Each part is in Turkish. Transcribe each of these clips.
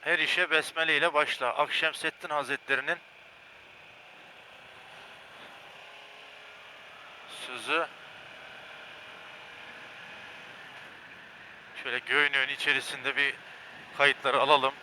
Her işe besmele ile başla. Akşemseddin Hazretleri'nin sözü şöyle göğünün içerisinde bir kayıtları alalım.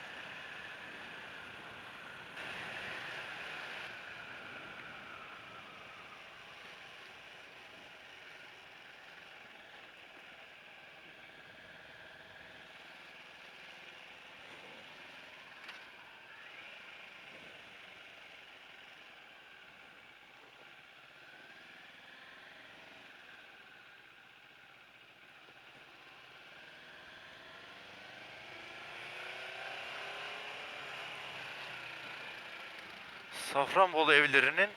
Safranbolu evlerinin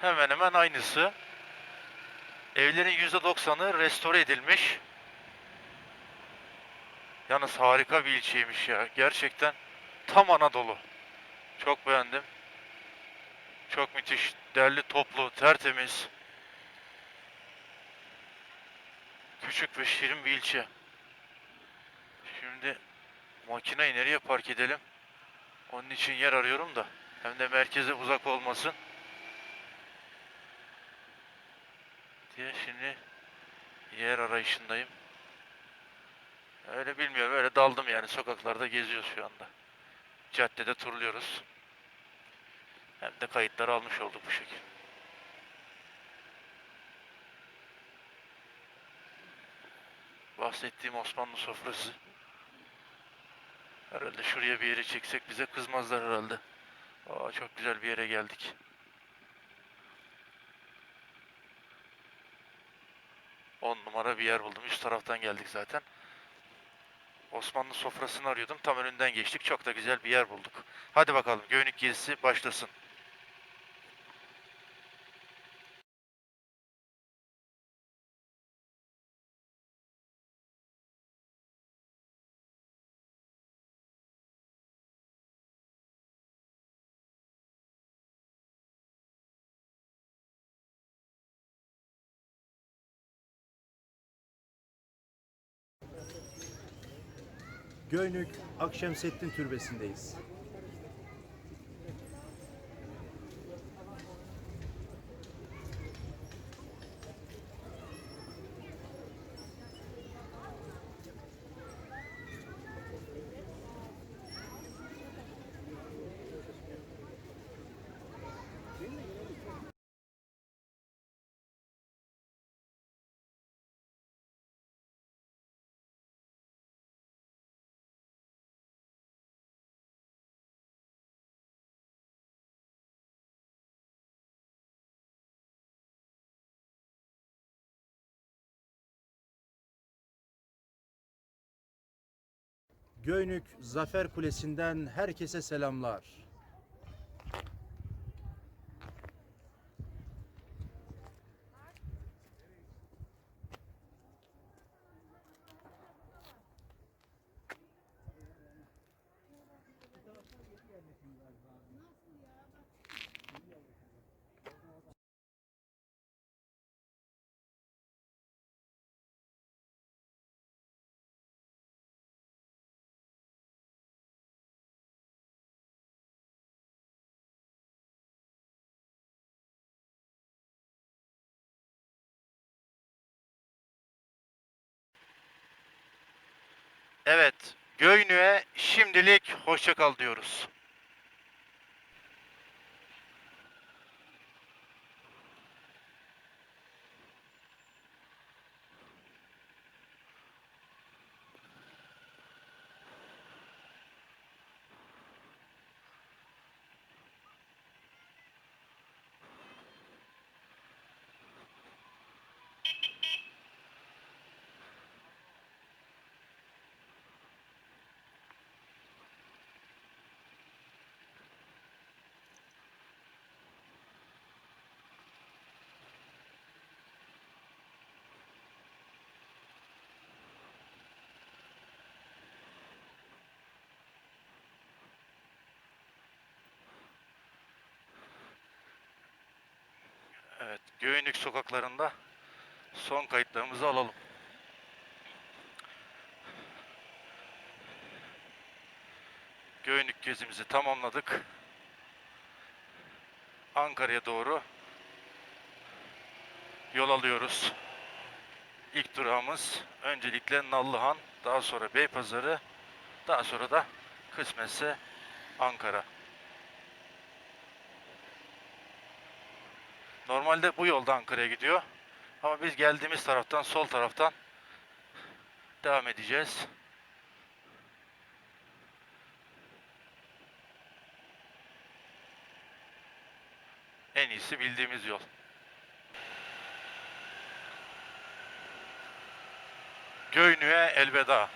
hemen hemen aynısı. Evlerin %90'ı restore edilmiş. Yalnız harika bir ilçeymiş ya. Gerçekten tam Anadolu. Çok beğendim. Çok müthiş, derli toplu, tertemiz. Küçük ve şirin bir ilçe. Şimdi makineyi nereye park edelim? Onun için yer arıyorum da. Hem de merkeze uzak olmasın. Diye şimdi yer arayışındayım. Öyle bilmiyorum. Öyle daldım yani. Sokaklarda geziyoruz şu anda. Caddede turluyoruz. Hem de kayıtları almış olduk bu şekilde. Bahsettiğim Osmanlı sofrası. Herhalde şuraya bir yere çeksek bize kızmazlar herhalde. Aa, çok güzel bir yere geldik. On numara bir yer buldum. Üst taraftan geldik zaten. Osmanlı sofrasını arıyordum. Tam önünden geçtik. Çok da güzel bir yer bulduk. Hadi bakalım Göynük gezisi başlasın. Göynük Akşemseddin Türbesi'ndeyiz. Göynük Zafer Kulesi'nden herkese selamlar. Evet, Göynük'e şimdilik hoşça kal diyoruz. Evet, Göynük sokaklarında son kayıtlarımızı alalım. Göynük gezimizi tamamladık. Ankara'ya doğru yol alıyoruz. İlk durağımız öncelikle Nallıhan, daha sonra Beypazarı, daha sonra da kısmetse Ankara. Normalde bu yolda Ankara'ya gidiyor. Ama biz geldiğimiz taraftan, sol taraftan devam edeceğiz. En iyisi bildiğimiz yol. Göynü'ye elveda.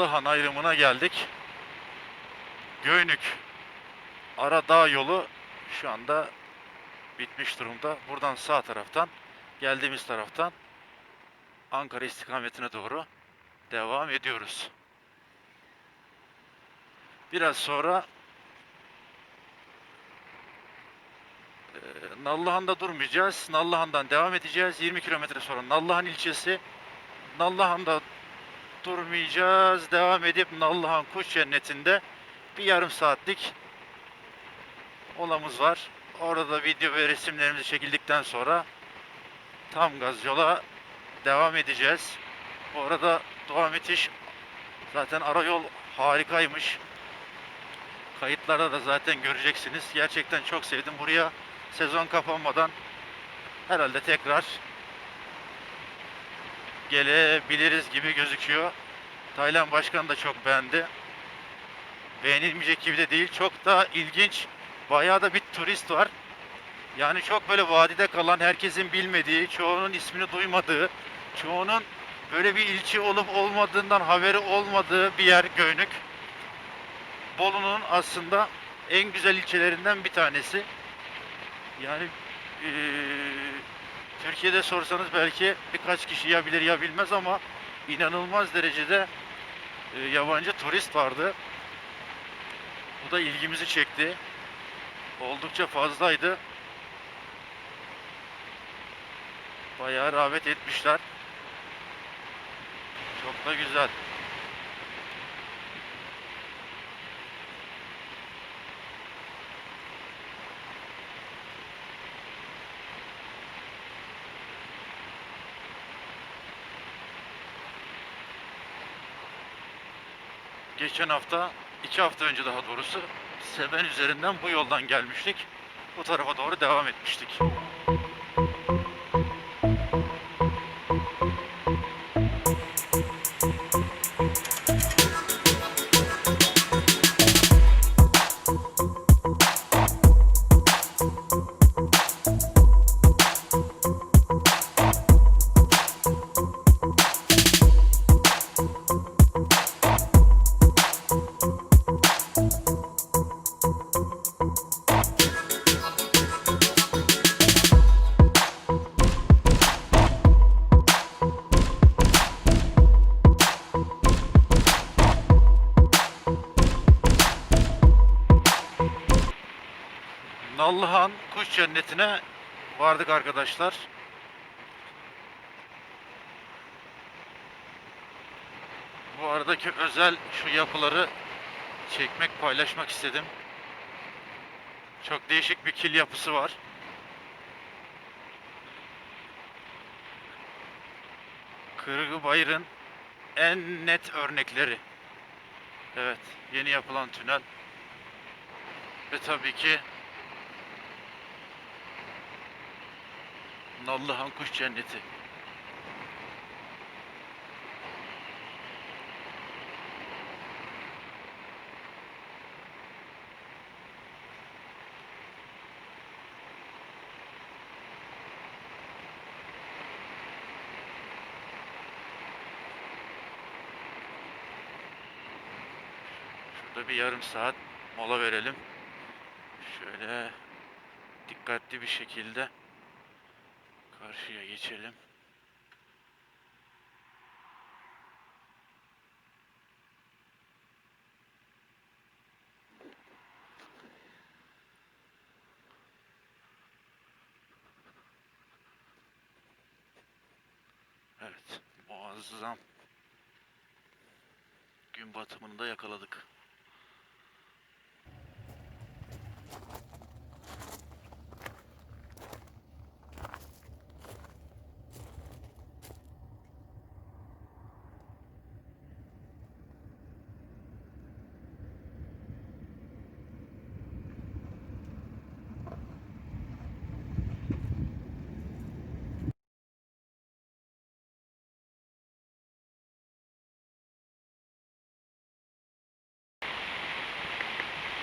Nallıhan ayrımına geldik. Göynük ara dağ yolu şu anda bitmiş durumda. Buradan sağ taraftan geldiğimiz taraftan Ankara istikametine doğru devam ediyoruz. Biraz sonra Nallıhan'da durmayacağız. Nallıhan'dan devam edeceğiz. 20 kilometre sonra Nallıhan ilçesi Nallıhan'da durmayacağız. Devam edip Nallıhan Kuş Cenneti'nde bir yarım saatlik olamız var. Orada video ve resimlerimizi çekildikten sonra tam gaz yola devam edeceğiz. Bu arada Doğa Müthiş zaten ara yol harikaymış. Kayıtlarda da zaten göreceksiniz. Gerçekten çok sevdim. Buraya sezon kapanmadan herhalde tekrar gelebiliriz gibi gözüküyor. Taylan Başkan da çok beğendi. Beğenilmeyecek gibi de değil. Çok da ilginç. Bayağı da bir turist var. Yani çok böyle vadide kalan, herkesin bilmediği, çoğunun ismini duymadığı, çoğunun böyle bir ilçe olup olmadığından haberi olmadığı bir yer Göynük. Bolu'nun aslında en güzel ilçelerinden bir tanesi. Yani eee Türkiye'de sorsanız belki birkaç kişi ya bilir ya bilmez ama inanılmaz derecede e, yabancı turist vardı. Bu da ilgimizi çekti. Oldukça fazlaydı. Bayağı rağbet etmişler. Çok da güzel. Geçen hafta, iki hafta önce daha doğrusu Seven üzerinden bu yoldan gelmiştik. Bu tarafa doğru devam etmiştik. Nallıhan Kuş Cenneti'ne vardık arkadaşlar. Bu aradaki özel şu yapıları çekmek, paylaşmak istedim. Çok değişik bir kil yapısı var. Kırgı Bayır'ın en net örnekleri. Evet, yeni yapılan tünel. Ve tabii ki Nallıhan Kuş Cenneti. Şurada bir yarım saat mola verelim. Şöyle dikkatli bir şekilde karşıya geçelim. Evet, muazzam gün batımını da yakaladık.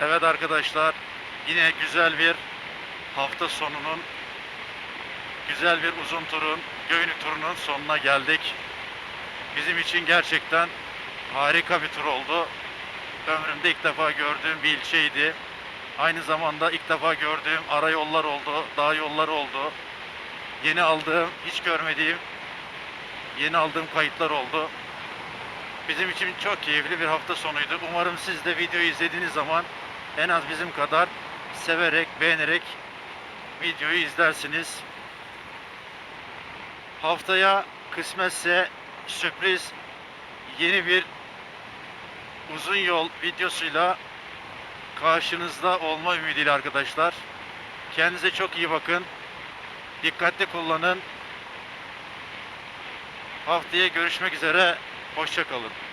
Evet arkadaşlar, yine güzel bir hafta sonunun, güzel bir uzun turun, Göynük turunun sonuna geldik. Bizim için gerçekten harika bir tur oldu. Ömrümde ilk defa gördüğüm bir ilçeydi. Aynı zamanda ilk defa gördüğüm ara yollar oldu, dağ yolları oldu. Yeni aldığım, hiç görmediğim, yeni aldığım kayıtlar oldu. Bizim için çok keyifli bir hafta sonuydu. Umarım siz de videoyu izlediğiniz zaman en az bizim kadar severek, beğenerek videoyu izlersiniz. Haftaya kısmetse sürpriz yeni bir uzun yol videosuyla karşınızda olma ümidiyle arkadaşlar. Kendinize çok iyi bakın. Dikkatli kullanın. Haftaya görüşmek üzere. Hoşçakalın.